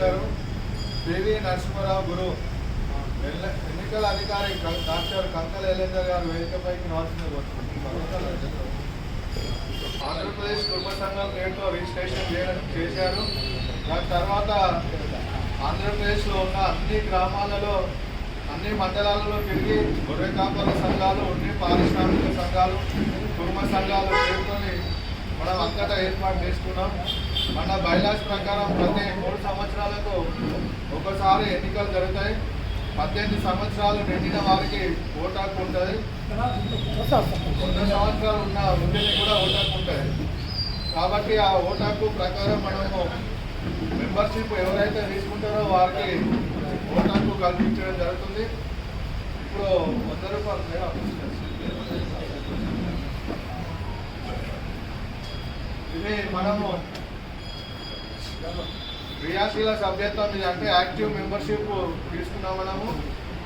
గారు పివి నరసింహరావు గురు ఎన్నికల అధికారి డాక్టర్ కంకల ఎలేందర్ గారు వేదికపైకి రావాల్సింది ఆంధ్రప్రదేశ్ కుటుంబ సంఘం పేరుతో రిజిస్ట్రేషన్ చేయడం చేశారు. దాని తర్వాత ఆంధ్రప్రదేశ్లో ఉన్న అన్ని గ్రామాలలో అన్ని మండలాలలో తిరిగి గొర్రె కాపల సంఘాలు అన్ని పారిశ్రామిక సంఘాలు కుటుంబ సంఘాలు పేరుతో మనం అంతటా ఏర్పాటు చేసుకున్నాం. మన బైలాస్ ప్రకారం ప్రతి మూడు సంవత్సరాలకు ఒకసారి ఎన్నికలు జరుగుతాయి. పద్దెనిమిది సంవత్సరాలు నిండిన వారికి ఓటు హక్కు ఉంటుంది. వంద సంవత్సరాలు ఉన్న వృద్ధిని కూడా ఓటు హక్కు ఉంటుంది. కాబట్టి ఆ ఓటు హక్కు ప్రకారం మనము మెంబర్షిప్ ఎవరైతే తీసుకుంటారో వారికి ఓటు హక్కు కల్పించడం జరుగుతుంది. ఇప్పుడు వంద రూపాయలు ఇది మనము క్రియాశీల సభ్యత్వం ఇది అంటే యాక్టివ్ మెంబర్షిప్ తీసుకున్నాం మనము.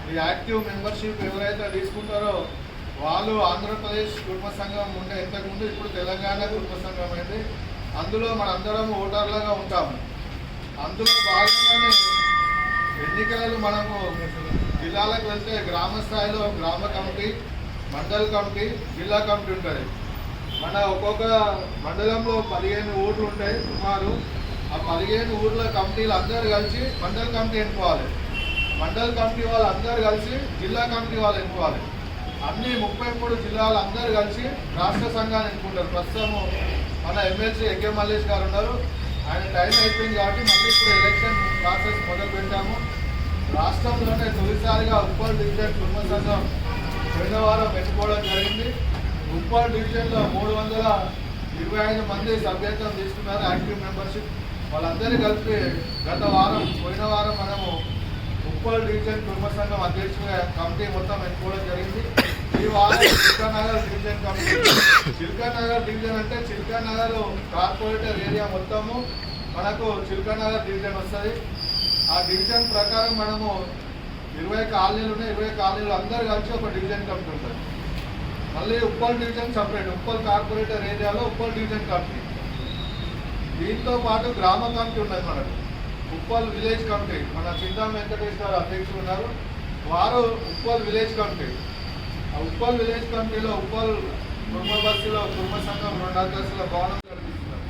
ఈ యాక్టివ్ మెంబర్షిప్ ఎవరైతే తీసుకుంటారో వాళ్ళు ఆంధ్రప్రదేశ్ కుటుంబ సంఘం ఉండే ఇంతకుముందు ఇప్పుడు తెలంగాణ కుటుంబ సంఘం అయింది. అందులో మనందరం ఓటర్లుగా ఉంటాము అందులో భాగంగానే ఎన్నికలలో మనము జిల్లాలకు వెళ్తే గ్రామ స్థాయిలో గ్రామ కమిటీ మండల కమిటీ జిల్లా కమిటీ ఉంటుంది. మన ఒక్కొక్క మండలంలో పదిహేను ఊర్లు ఉంటాయి సుమారు. ఆ పదిహేను ఊర్ల కమిటీలు అందరు కలిసి మండల కమిటీ ఎన్నుకోవాలి. మండల కమిటీ వాళ్ళు అందరు కలిసి జిల్లా కమిటీ వాళ్ళు ఎన్నుకోవాలి. అన్ని ముప్పై మూడు జిల్లాలు అందరు కలిసి రాష్ట్ర సంఘాన్ని ఎన్నుకుంటారు. ప్రస్తుతము మన ఎమ్మెల్సీ ఎకే మల్లేష్ గారు ఉన్నారు. ఆయన టైం అయిపోయింది కాబట్టి మళ్ళీ ఇప్పుడు ఎలక్షన్ ప్రాసెస్ మొదలు పెట్టాము. రాష్ట్రంలోనే తొలిసారిగా ఉప్పల్ డివిజన్ కుటుంబ సంఘం రెండవ వారం ఎన్నుకోవడం జరిగింది. ఉప్పల్ డివిజన్లో మూడు వందల ఇరవై ఐదు మంది సభ్యత్వం తీసుకున్నారు యాక్టివ్ మెంబర్షిప్. వాళ్ళందరూ కలిపి గత వారం పోయిన వారం మనము ఉప్పల్ డివిజన్ కుటుంబ సంఘం అధ్యక్షుడిగా కమిటీ మొత్తం ఎన్నుకోవడం జరిగింది. ఈ వారం Chilkanagar division committee. Chilkanagar division అంటే చిల్కానగర్ కార్పొరేటర్ ఏరియా మొత్తము మనకు చిల్కానగర్ డివిజన్ వస్తుంది. ఆ డివిజన్ ప్రకారం మనము ఇరవై కాలనీలు ఉన్నాయి. ఇరవై కాలనీలు అందరు కలిసి ఒక డివిజన్ కమిటీ ఉంటుంది. మళ్ళీ Uppal division separate Uppal corporator ఏరియాలో ఉప్పల్ డివిజన్ కమిటీ. దీంతో పాటు గ్రామ కమిటీ ఉన్నది మనకు. Uppal village committee. మన చింతా వెంకటేష్ గారు అధ్యక్షులు ఉన్నారు. వారు ఉప్పల్ విలేజ్ కమిటీ. ఆ ఉప్పల్ విలేజ్ కమిటీలో ఉప్పల్ కుటుంబ బస్సులో కుటుంబ సంఘం రెండు అంతస్తుల భవనం కల్పిస్తున్నారు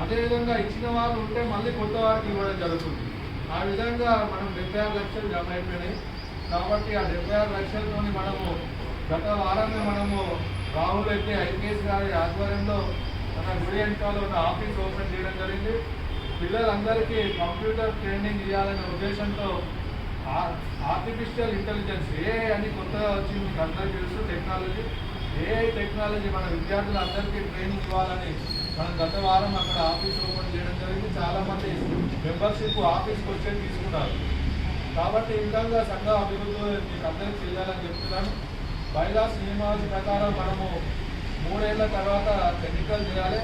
అదేవిధంగా ఇచ్చిన వాళ్ళు ఉంటే మళ్ళీ కొత్త వారికి ఇవ్వడం జరుగుతుంది. ఆ విధంగా మనం డెబ్బై ఆరు లక్షలు జమ అయిపోయినాయి. కాబట్టి ఆ డెబ్బై ఆరు లక్షలతోని మనము గత వారమే మనము రాహుల్ రెడ్డి ఐపీఎస్ గారి ఆధ్వర్యంలో మన గుడి వెనకాల ఉన్న ఆఫీస్ ఓపెన్ చేయడం జరిగింది. పిల్లలందరికీ కంప్యూటర్ ట్రైనింగ్ ఇవ్వాలనే ఉద్దేశంతో ఆర్టిఫిషియల్ ఇంటెలిజెన్స్ ఏ అని కొత్తగా వచ్చింది మీకు అందరికీ తెలుసు టెక్నాలజీ ఏఐ టెక్నాలజీ మన విద్యార్థులందరికీ ట్రైనింగ్ ఇవ్వాలని మనం గత వారం అక్కడ ఆఫీస్ ఓపెన్ చేయడం జరిగింది. చాలామంది మెంబర్షిప్ ఆఫీస్కి వచ్చే తీసుకున్నారు. కాబట్టి ఈ విధంగా సంఘ అభివృద్ధి మీకు అందరికీ చేయాలని చెప్తున్నాను. బైలాస్ నియమాల ప్రకారం మనము మూడేళ్ళ తర్వాత ఎన్నికలు చేయాలి.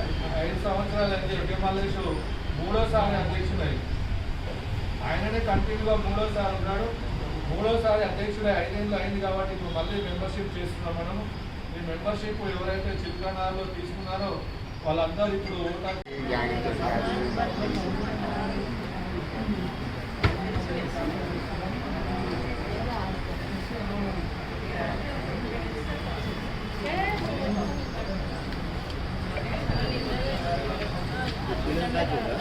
ఐదు సంవత్సరాలు అని చెప్పి మల్లేష్ మూడోసారి అధ్యక్షుడై. ఆయననే కంటిన్యూగా మూడోసారి ఉన్నాడు. మూడోసారి అధ్యక్షుడై ఐదేళ్ళు అయింది కాబట్టి ఇప్పుడు మళ్ళీ మెంబర్షిప్ చేస్తున్నాం మనము. ఈ మెంబర్షిప్ ఎవరైతే చిల్కనాలో తీసుకున్నారో వాళ్ళందరూ ఇప్పుడు 开始了。